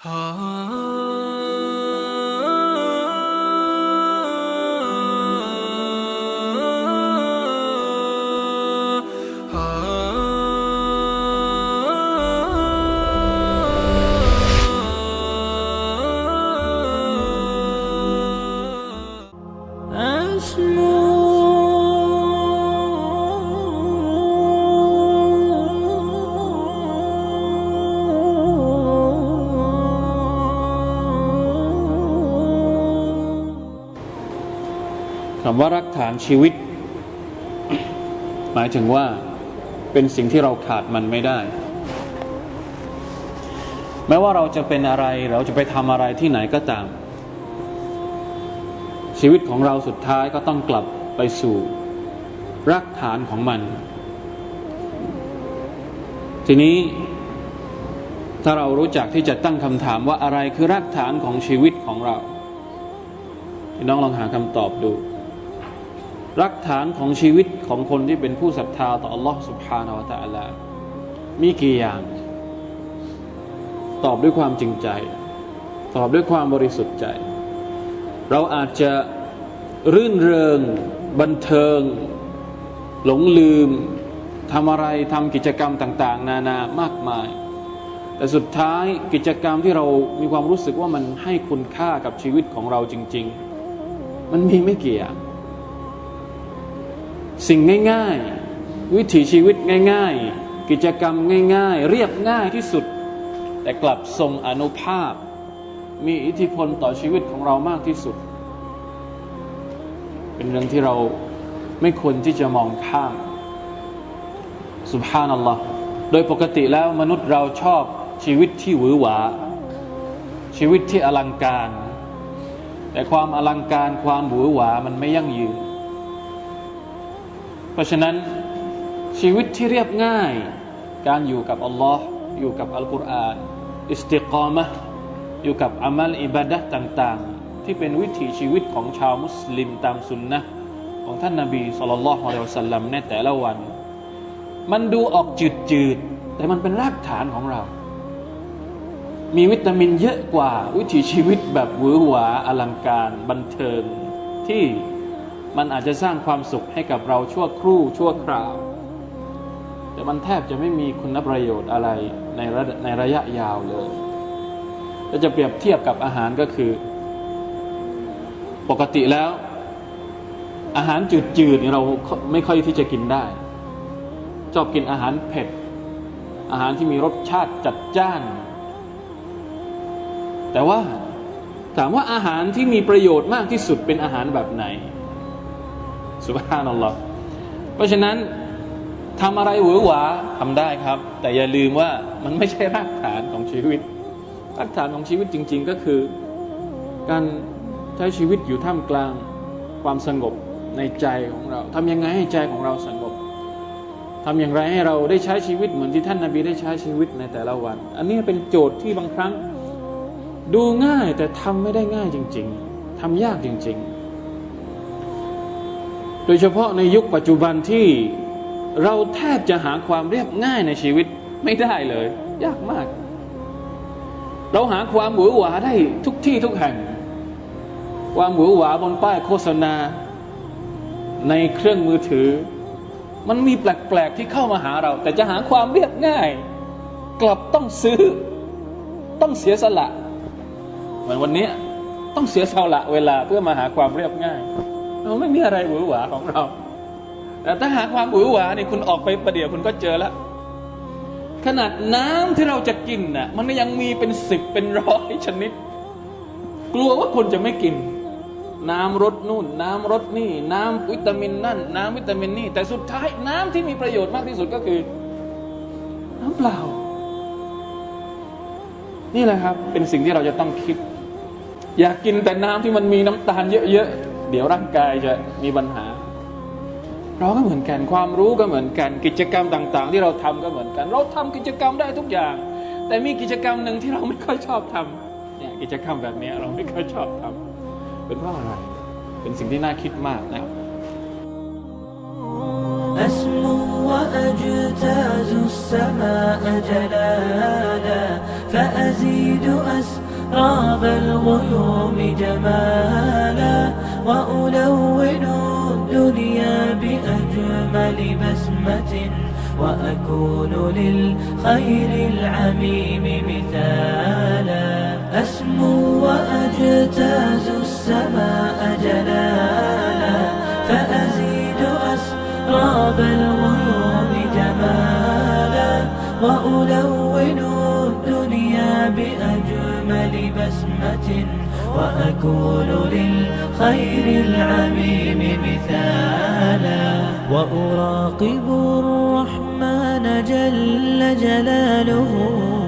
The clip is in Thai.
啊。 คำว่ารักฐานชีวิต หมายถึงว่าเป็นสิ่งที่เราขาดมันไม่ได้ แม้ว่าเราจะเป็นอะไรเราจะไปทำอะไรที่ไหนก็ตาม ชีวิตของเราสุดท้ายก็ต้องกลับไปสู่รากฐานของมัน ทีนี้ถ้าเรารู้จักที่จะตั้งคำถามว่าอะไรคือรากฐานของชีวิตของเรา พี่น้องลองหาคำตอบดู รากฐานของชีวิตของคนที่เป็นผู้ศรัทธาต่อ Allah سبحانه และ تعالى มีกี่อย่าง ตอบด้วยความจริงใจ ตอบด้วยความบริสุทธิ์ใจ เราอาจจะรื่นเริง บันเทิง หลงลืมทำอะไรทำกิจกรรมต่าง ๆ นานามากมาย แต่สุดท้ายกิจกรรมที่เรามีความรู้สึกว่ามันให้คุณค่ากับชีวิตของเราจริง ๆ มันมีไม่กี่อย่าง สิ่งง่าย ๆ วิถีชีวิตง่าย ๆ กิจกรรมง่าย ๆ เรียบง่ายที่สุด แต่กลับทรงอนุภาพ มีอิทธิพลต่อชีวิตของเรามากที่สุด เป็นเรื่องที่เราไม่ควรที่จะมองข้ามสุบฮานัลลอฮ์โดยปกติแล้วมนุษย์เราชอบชีวิตที่หวือหวา ชีวิตที่อลังการ แต่ความอลังการความหวือหวามันไม่ยั่งยืน ราะฉะนั้นชีวิตที่เรียบง่าย การอยู่กับอัลลอฮ์อยู่กับอัลกุรอานอิสติกามะห์อยู่กับอามัลอิบาดะห์ต่างๆ ที่เป็นวิถีชีวิตของชาวมุสลิมตามสุนนะของท่านนาบีสุลต่านละฮ์อะลัยฮิวะสัลลัมในแต่ละวัน มันดูออกจืดๆ แต่มันเป็นรากฐานของเรา มีวิตามินเยอะกว่าวิถีชีวิตแบบหวือหวาอลังการบันเทิงที่ มันอาจจะสร้างความสุขให้กับเราชั่วครู่ชั่วคราว แต่มันแทบจะไม่มีคุณประโยชน์อะไรในระในระยะยาวเลยถ้าจะเปรียบเทียบกับอาหารก็คือ ปกติแล้ว อาหารจืดๆเราไม่ค่อยที่จะกินได้ชอบกินอาหารเผ็ด อาหารที่มีรสชาติจัดจ้าน แต่ว่าถามว่าอาหารที่มีประโยชน์มากที่สุดเป็นอาหารแบบไหน สุบฮานัลลอฮ์เพราะฉะนั้นทำอะไรหวือหวาทำได้ครับ แต่อย่าลืมว่ามันไม่ใช่รากฐานของชีวิต รากฐานของชีวิตจริง ๆ ก็คือ การใช้ชีวิตอยู่ท่ามกลางความสงบในใจของเราทำยังไงให้ใจของเราสงบทำอย่างไรให้เราได้ใช้ชีวิตเหมือนที่ท่านนาบีได้ใช้ชีวิตในแต่ละวัน อันนี้เป็นโจทย์ที่บางครั้ง ดูง่ายแต่ทำไม่ได้ง่ายจริง ๆทำยากจริง ๆ โดยเฉพาะในยุคปัจจุบันที่เราแทบจะหาความเรียบง่ายในชีวิตไม่ได้เลย ยากมาก เราหาความหวือหวาได้ทุกที่ทุกแห่ง ความหวือหวาบนป้ายโฆษณา ในเครื่องมือถือ มันมีแปลก ๆ ที่เข้ามาหาเรา แต่จะหาความเรียบง่าย กลับต้องซื้อ ต้องเสียสละ เหมือนวันนี้ต้องเสียสละเวลาเพื่อมาหาความเรียบง่าย เราไม่มีอะไรหวือหวาของเราแต่ถ้าหาความหวือหวานี่คุณออกไปประเดี๋ยวคุณก็เจอแล้วขนาดน้ำที่เราจะกินน่ะ มันยังมีเป็นสิบเป็นร้อยชนิด กลัวว่าคนจะไม่กิน น้ำรสนู่น น้ำรสนี่ น้ำวิตามินนั่น น้ำวิตามินนี่ แต่สุดท้ายน้ำที่มีประโยชน์มากที่สุดก็คือ น้ำเปล่า นี่แหละครับ เป็นสิ่งที่เราจะต้องคิด อยากกินแต่น้ำที่มันมีน้ำตาลเยอะๆ เดี๋ยวร่างกายจะมีปัญหา เราก็เหมือนกันความรู้ก็เหมือนกันกิจกรรมต่าง ๆ ที่เราทำก็เหมือนกัน เราทำกิจกรรมได้ทุกอย่าง แต่มีกิจกรรมหนึ่งที่เราไม่ค่อยชอบทำเนี่ยกิจกรรมแบบนี้เราไม่ค่อยชอบทำเป็นเพราะอะไร เป็นสิ่งที่น่าคิดมากนะครับ أسمو وأجتاز السماء جلالا فأزيد أسراب الغيوم جمالا وألون الدنيا بأجمل بسمة وأكون للخير العميم مثالا. أسمو وأجتاز السماء جلالا. فأزيد أسراب الغيوم جمالا. وألون الدنيا بأجمل بسمة وأكون للخير العميم مثالا وأراقب الرحمن جل جلاله